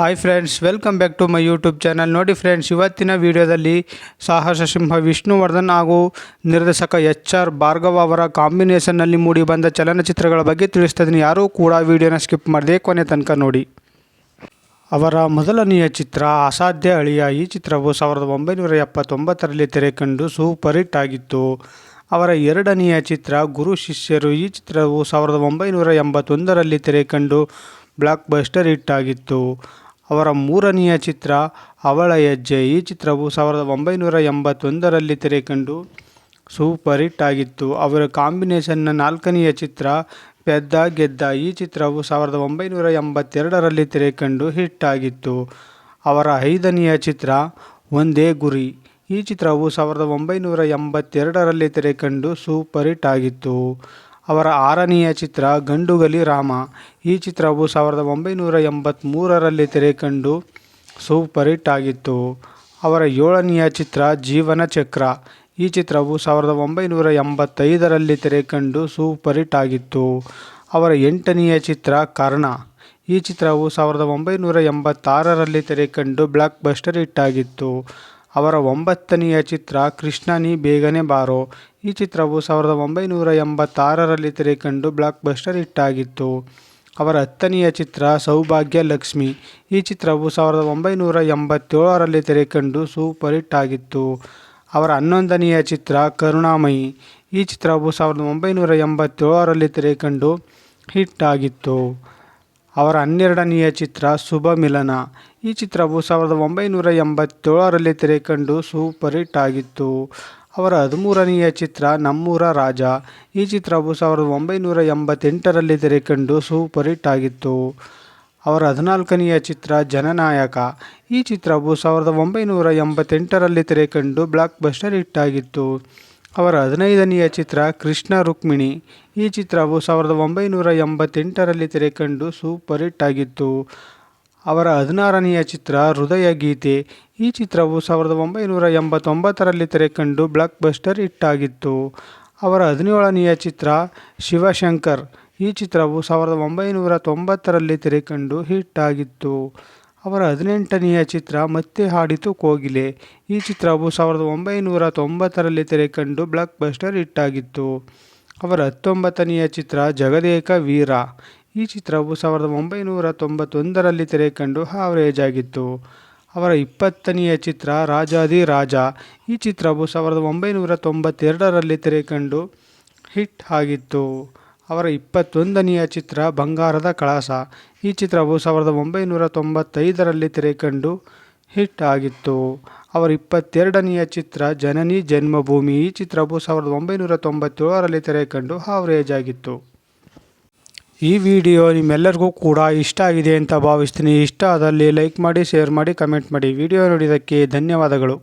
Hi friends welcome back to my YouTube channel ನೋಡಿ friends ಇವತ್ತಿನ ವಿಡಿಯೋದಲ್ಲಿ ಸಾಹಸ ಸಿಂಹ ವಿಷ್ಣುವರ್ಧನ್ ಹಾಗೂ ನಿರ್ದೇಶಕ ಎಚ್ ಆರ್ ಭಾರ್ಗವ ಅವರ ಕಾಂಬಿನೇಷನ್ನಲ್ಲಿ ಮೂಡಿಬಂದ ಚಲನಚಿತ್ರಗಳ ಬಗ್ಗೆ ತಿಳಿಸ್ತಾ ಯಾರೂ ಕೂಡ ವಿಡಿಯೋನ ಸ್ಕಿಪ್ ಮಾಡದೆ ಕೊನೆ ತನಕ ನೋಡಿ. ಅವರ ಮೊದಲನೆಯ ಚಿತ್ರ ಅಸಾಧ್ಯ ಅಳಿಯ ಈ ಚಿತ್ರವು ಸಾವಿರದ ಒಂಬೈನೂರ ಎಪ್ಪತ್ತೊಂಬತ್ತರಲ್ಲಿ ತೆರೆಕಂಡು ಸೂಪರ್ ಹಿಟ್ ಆಗಿತ್ತು. ಅವರ ಎರಡನೆಯ ಚಿತ್ರ ಗುರು ಶಿಷ್ಯರು ಈ ಚಿತ್ರವು ಸಾವಿರದ ಒಂಬೈನೂರ ಎಂಬತ್ತೊಂದರಲ್ಲಿ ತೆರೆಕಂಡು ಬ್ಲಾಕ್ ಬಸ್ಟರ್ ಹಿಟ್ ಆಗಿತ್ತು. ಅವರ ಮೂರನೆಯ ಚಿತ್ರ ಅವಳ ಹೆಜ್ಜೆ. ಈ ಚಿತ್ರವು ಸಾವಿರದ ಒಂಬೈನೂರ ಎಂಬತ್ತೊಂದರಲ್ಲಿ ತೆರೆಕಂಡು ಸೂಪರ್ ಹಿಟ್ ಆಗಿತ್ತು ಅವರ ಕಾಂಬಿನೇಷನ್ನ ನಾಲ್ಕನೆಯ ಚಿತ್ರ ಪೆದ್ದ ಗೆದ್ದ. ಈ ಚಿತ್ರವು ಸಾವಿರದ ಒಂಬೈನೂರ ಎಂಬತ್ತೆರಡರಲ್ಲಿ ತೆರೆಕಂಡು ಹಿಟ್ ಆಗಿತ್ತು ಅವರ ಐದನೆಯ ಚಿತ್ರ ಒಂದೇ ಗುರಿ. ಈ ಚಿತ್ರವು ಸಾವಿರದ ಒಂಬೈನೂರ ಎಂಬತ್ತೆರಡರಲ್ಲಿ ತೆರೆಕಂಡು ಸೂಪರ್ ಹಿಟ್ ಆಗಿತ್ತು ಅವರ ಆರನೆಯ ಚಿತ್ರ ಗಂಡುಗಲಿ ರಾಮ. ಈ ಚಿತ್ರವು ಸಾವಿರದ ಒಂಬೈನೂರ ಎಂಬತ್ತ್ಮೂರರಲ್ಲಿ ತೆರೆಕಂಡು ಸೂಪರ್ ಹಿಟ್ ಆಗಿತ್ತು ಅವರ ಏಳನೆಯ ಚಿತ್ರ ಜೀವನ ಚಕ್ರ. ಈ ಚಿತ್ರವು ಸಾವಿರದ ಒಂಬೈನೂರ ಎಂಬತ್ತೈದರಲ್ಲಿ ತೆರೆಕಂಡು ಸೂಪರ್ ಹಿಟ್ ಆಗಿತ್ತು ಅವರ ಎಂಟನೆಯ ಚಿತ್ರ ಕರ್ಣ. ಈ ಚಿತ್ರವು ಸಾವಿರದ ಒಂಬೈನೂರ ಎಂಬತ್ತಾರರಲ್ಲಿ ತೆರೆಕಂಡು ಬ್ಲಾಕ್ ಬಸ್ಟರ್ ಹಿಟ್ ಆಗಿತ್ತು. ಅವರ ಒಂಬತ್ತನೆಯ ಚಿತ್ರ, ಕೃಷ್ಣ ನೀ ಬೇಗನೆ ಬಾರೋ. ಈ ಚಿತ್ರವು ಸಾವಿರದ ಒಂಬೈನೂರ ಎಂಬತ್ತಾರರಲ್ಲಿ ತೆರೆಕಂಡು ಬ್ಲಾಕ್ ಬಸ್ಟರ್ ಹಿಟ್ ಆಗಿತ್ತು. ಅವರ ಹತ್ತನೆಯ ಚಿತ್ರ, ಸೌಭಾಗ್ಯ ಲಕ್ಷ್ಮಿ. ಈ ಚಿತ್ರವು ಸಾವಿರದ ಒಂಬೈನೂರ ಎಂಬತ್ತೇಳರಲ್ಲಿ ತೆರೆಕಂಡು ಸೂಪರ್ ಹಿಟ್ ಆಗಿತ್ತು. ಅವರ ಹನ್ನೊಂದನೆಯ ಚಿತ್ರ, ಕರುಣಾಮಯಿ. ಈ ಚಿತ್ರವು ಸಾವಿರದ ಒಂಬೈನೂರ ಎಂಬತ್ತೇಳರಲ್ಲಿ ತೆರೆಕಂಡು ಹಿಟ್ ಆಗಿತ್ತು. ಅವರ ಹನ್ನೆರಡನೆಯ ಚಿತ್ರ ಶುಭ ಮಿಲನ ಈ ಚಿತ್ರವು ಸಾವಿರದ ಒಂಬೈನೂರ ಎಂಬತ್ತೇಳರಲ್ಲಿ ತೆರೆಕಂಡು ಸೂಪರ್ ಹಿಟ್ ಆಗಿತ್ತು. ಅವರ ಹದಿಮೂರನೆಯ ಚಿತ್ರ ನಮ್ಮೂರ ರಾಜ. ಈ ಚಿತ್ರವು ಸಾವಿರದ ಒಂಬೈನೂರ ಎಂಬತ್ತೆಂಟರಲ್ಲಿ ತೆರೆಕಂಡು ಸೂಪರ್ ಹಿಟ್ ಆಗಿತ್ತು. ಅವರ ಹದಿನಾಲ್ಕನೆಯ ಚಿತ್ರ ಜನನಾಯಕ. ಈ ಚಿತ್ರವು ಸಾವಿರದ ಒಂಬೈನೂರ ಎಂಬತ್ತೆಂಟರಲ್ಲಿ ತೆರೆಕಂಡು ಬ್ಲಾಕ್ ಬಸ್ಟರ್ ಹಿಟ್ ಆಗಿತ್ತು. ಅವರ ಹದಿನೈದನೆಯ ಚಿತ್ರ ಕೃಷ್ಣ ರುಕ್ಮಿಣಿ. ಈ ಚಿತ್ರವು ಸಾವಿರದ ಒಂಬೈನೂರ ಎಂಬತ್ತೆಂಟರಲ್ಲಿ ತೆರೆಕಂಡು ಸೂಪರ್ ಹಿಟ್ ಆಗಿತ್ತು. ಅವರ ಹದಿನಾರನೆಯ ಚಿತ್ರ ಹೃದಯ ಗೀತೆ. ಈ ಚಿತ್ರವು ಸಾವಿರದ ಒಂಬೈನೂರ ಎಂಬತ್ತೊಂಬತ್ತರಲ್ಲಿ ತೆರೆಕಂಡು ಬ್ಲಾಕ್ ಬಸ್ಟರ್ ಹಿಟ್ ಆಗಿತ್ತು ಅವರ ಹದಿನೇಳನೆಯ ಚಿತ್ರ ಶಿವಶಂಕರ್. ಈ ಚಿತ್ರವು ಸಾವಿರದ ಒಂಬೈನೂರ ತೊಂಬತ್ತರಲ್ಲಿ ತೆರೆಕಂಡು ಹಿಟ್ ಆಗಿತ್ತು ಅವರ ಹದಿನೆಂಟನೆಯ ಚಿತ್ರ ಮತ್ತೆ ಹಾಡಿತು ಕೋಗಿಲೆ. ಈ ಚಿತ್ರವು ಸಾವಿರದ ಒಂಬೈನೂರ ತೊಂಬತ್ತರಲ್ಲಿ ತೆರೆಕಂಡು ಬ್ಲಾಕ್ ಬಸ್ಟರ್ ಹಿಟ್ ಆಗಿತ್ತು ಅವರ ಹತ್ತೊಂಬತ್ತನೆಯ ಚಿತ್ರ ಜಗದೇಕ ವೀರ. ಈ ಚಿತ್ರವು ಸಾವಿರದ ಒಂಬೈನೂರ ತೊಂಬತ್ತೊಂದರಲ್ಲಿ ತೆರೆಕಂಡು ಹಾವರೇಜ್ ಆಗಿತ್ತು ಅವರ ಇಪ್ಪತ್ತನೆಯ ಚಿತ್ರ ರಾಜಾದಿ ರಾಜ. ಈ ಚಿತ್ರವು ಸಾವಿರದ ಒಂಬೈನೂರ ತೊಂಬತ್ತೆರಡರಲ್ಲಿ ತೆರೆಕಂಡು ಹಿಟ್ ಆಗಿತ್ತು. ಅವರ ಇಪ್ಪತ್ತೊಂದನೆಯ ಚಿತ್ರ ಬಂಗಾರದ ಕಳಸ. ಈ ಚಿತ್ರವು ಸಾವಿರದ ಒಂಬೈನೂರ ತೊಂಬತ್ತೈದರಲ್ಲಿ ತೆರೆಕಂಡು ಹಿಟ್ ಆಗಿತ್ತು. ಅವರ ಇಪ್ಪತ್ತೆರಡನೆಯ ಚಿತ್ರ ಜನನಿ ಜನ್ಮಭೂಮಿ. ಈ ಚಿತ್ರವು ಸಾವಿರದ ಒಂಬೈನೂರ ತೊಂಬತ್ತೇಳರಲ್ಲಿ ತೆರೆಕಂಡು ಹಾವರೇಜ್ ಆಗಿತ್ತು ಈ ವಿಡಿಯೋ ನಿಮ್ಮೆಲ್ಲರಿಗೂ ಕೂಡ ಇಷ್ಟ ಆಗಿದೆ ಅಂತ ಭಾವಿಸ್ತೀನಿ. ಇಷ್ಟ ಆದಲ್ಲಿ ಲೈಕ್ ಮಾಡಿ, ಶೇರ್ ಮಾಡಿ, ಕಮೆಂಟ್ ಮಾಡಿ. ವಿಡಿಯೋ ನೋಡಿದ್ದಕ್ಕೆ ಧನ್ಯವಾದಗಳು.